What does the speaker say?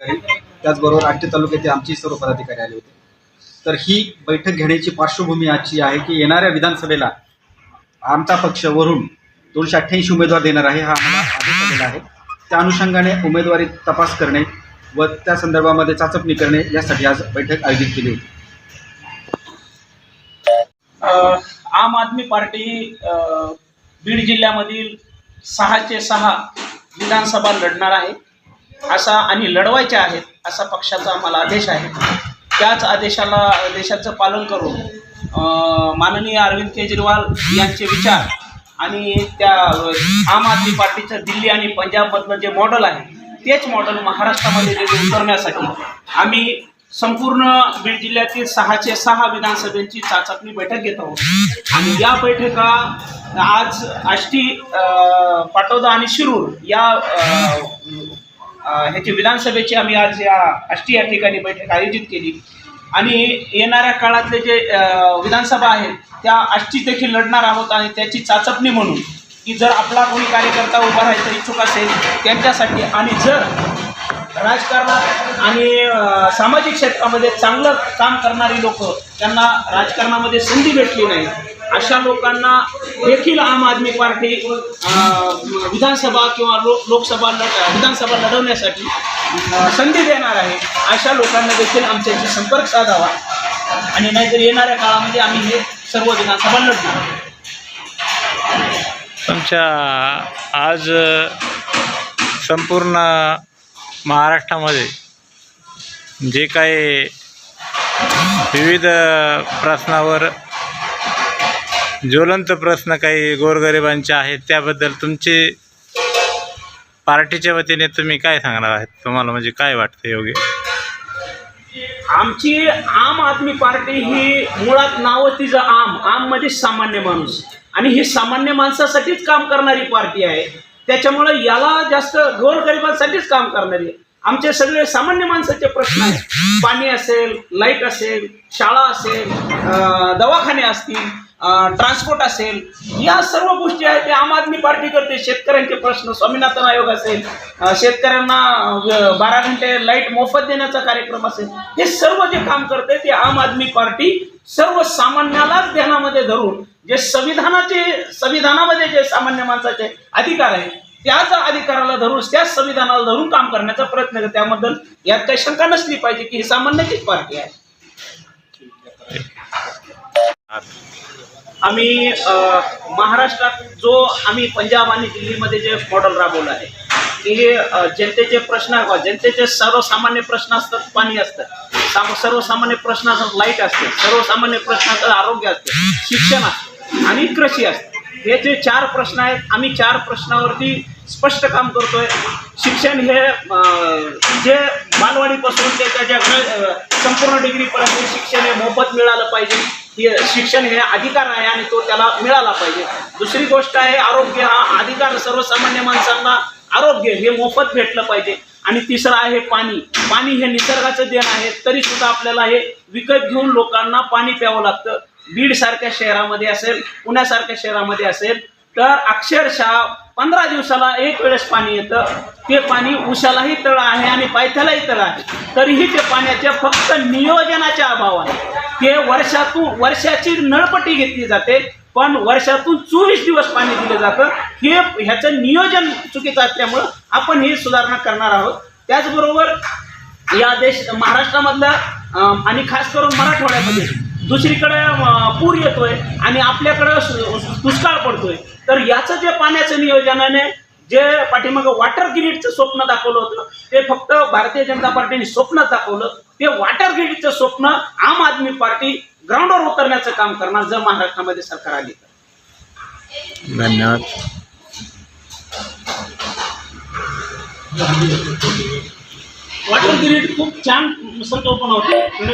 त्याचबरोबर आष्टी तालुक्यातील आमचे सर्व पदाधिकारी आले होते. तर ही बैठक घेण्याची पार्श्वभूमी आजची आहे की येणाऱ्या विधानसभेला आमचा पक्ष वरून दोनशे अठ्ठ्याऐंशी उमेदवार देणार आहे हा आम्हाला आदेश आलेला आहे. त्या अनुषंगाने उमेदवारी तपास करणे व त्या संदर्भामध्ये चाचपणी करणे यासाठी आज बैठक आयोजित केली होती. आम आदमी पार्टी बीड जिल्ह्यामधील सहाचे सहा विधानसभा लढणार आहे. असा आणि लढवायच्या आहेत असा पक्षाचा आम्हाला आदेश आहे. त्याच आदेशाला आदेशाचं पालन करून माननीय अरविंद केजरीवाल यांचे विचार आणि त्या आम आदमी पार्टीचं दिल्ली आणि पंजाबमधलं जे मॉडेल आहे तेच मॉडेल महाराष्ट्रामध्ये उतरण्यासाठी आम्ही संपूर्ण बीड जिल्ह्यातील सहाचे सहा विधानसभेची चाचपणी बैठक घेत आहोत. आणि या बैठका आज आष्टी पाटोदा आणि शिरूर या ह्याची विधानसभेची आम्ही आज या आष्टी या ठिकाणी बैठक आयोजित केली. आणि येणाऱ्या काळातले जे विधानसभा आहेत त्या आष्टी देखील लढणार आहोत आणि त्याची चाचपणी म्हणून की जर आपला कोणी कार्यकर्ता उभा राहायचा इच्छुक असेल त्यांच्यासाठी आणि जर राजकारणात आणि सामाजिक क्षेत्रामध्ये चांगलं काम करणारी लोक त्यांना राजकारणामध्ये संधी भेटली नाही अशा लोकांना देखील आम आदमी पार्टी विधानसभा किंवा लो लोकसभा लढ विधानसभा लढवण्यासाठी संधी देणार आहे. अशा लोकांना देखील आमच्याशी संपर्क साधावा. आणि नाहीतर येणाऱ्या काळामध्ये आम्ही हे सर्व विधानसभा लढणार तुमच्या आज संपूर्ण महाराष्ट्रामध्ये जे काही विविध प्रश्नावर ज्वलंत प्रश्न काही गोरगरिबांचे आहेत त्याबद्दल तुमचे पार्टीच्या वतीने तुम्ही काय सांगणार आहात? तुम्हाला म्हणजे काय वाटतं योग्य आमची आम आदमी पार्टी ही मुळात नावं तिचं आम आम म्हणजे सामान्य माणूस. आणि ही सामान्य माणसासाठीच काम करणारी पार्टी आहे. त्याच्यामुळे याला जास्त गोरगरिबांसाठीच काम करणारी. आहे आमचे सगळे सामान्य माणसाचे प्रश्न आहेत. पाणी असेल लाइट असेल शाळा असेल दवाखाने असतील ट्रान्सपोर्ट असेल या सर्व गोष्टी आहेत ते आम आदमी पार्टी करते. शेतकऱ्यांचे प्रश्न स्वामीनाथन आयोग असेल शेतकऱ्यांना बारा घंटे लाइट मोफत देण्याचा कार्यक्रम असेल हे सर्व जे काम करते ते आम आदमी पार्टी सर्वसामान्यालाच ध्यानामध्ये धरून जे संविधानाचे संविधानामध्ये जे सामान्य माणसाचे अधिकार आहेत त्याच अधिकाराला धरून त्याच संविधानाला धरून काम करण्याचा प्रयत्न करते. त्याबद्दल यात काही शंका नसली पाहिजे की ही सामान्याचीच पार्टी आहे. आम्ही महाराष्ट्रात जो आम्ही पंजाब आणि दिल्लीमध्ये जे मॉडेल राबवलं आहे की हे जनतेचे प्रश्न जनतेचे सर्वसामान्य प्रश्न असतात पाणी असतं. साम सर्वसामान्य प्रश्न असतात लाइट असते सर्वसामान्य प्रश्न असतात आरोग्य असते शिक्षण असतं आणि कृषी असते. हे जे चार प्रश्न आहेत आम्ही चार प्रश्नावरती स्पष्ट काम करतोय. शिक्षण हे जे बालवाडीपासून ते त्याच्या संपूर्ण डिग्रीपर्यंत शिक्षण हे मोफत मिळालं पाहिजे. हे शिक्षण हे अधिकार आहे आणि तो त्याला मिळाला पाहिजे. दुसरी गोष्ट आहे आरोग्य हा अधिकार सर्वसामान्य माणसांना आरोग्य हे मोफत भेटलं पाहिजे. आणि तिसरं आहे पाणी. पाणी हे निसर्गाचं देण आहे तरी सुद्धा आपल्याला हे विकत घेऊन लोकांना पाणी प्यावं लागतं. बीड सारख्या शहरामध्ये असेल पुण्यासारख्या शहरामध्ये असेल तर अक्षरशः पंधरा दिवसाला एक वेळेस पाणी येतं. ते पाणी उशालाही तळ आहे आणि पायथ्यालाही तळ आहे. तरीही ते पाण्याच्या फक्त नियोजनाच्या अभावाने. ते वर्षातून वर्षाची नळपट्टी घेतली जाते पण वर्षातून चोवीस दिवस पाणी दिलं जातं. हे ह्याचं नियोजन चुकीचं असल्यामुळं आपण ही सुधारणा करणार आहोत. त्याचबरोबर या देश महाराष्ट्रामधल्या आणि खास करून मराठवाड्यामध्ये दुसरीकडे पूर येतोय आणि आपल्याकडं दुष्काळ पडतोय. तर याचं जे पाण्याचं नियोजनाने जे पाठीमागं वॉटर ग्रीडचं स्वप्न दाखवलं होतं ते फक्त भारतीय जनता पार्टीने स्वप्नात दाखवलं. ते वॉटर ग्रीडचं स्वप्न आम आदमी पार्टी ग्राउंडवर उतरण्याचं काम करणार जर महाराष्ट्रामध्ये सरकार आली तर. धन्यवाद. वॉटर ग्रीड खूप छान संकल्पना होती.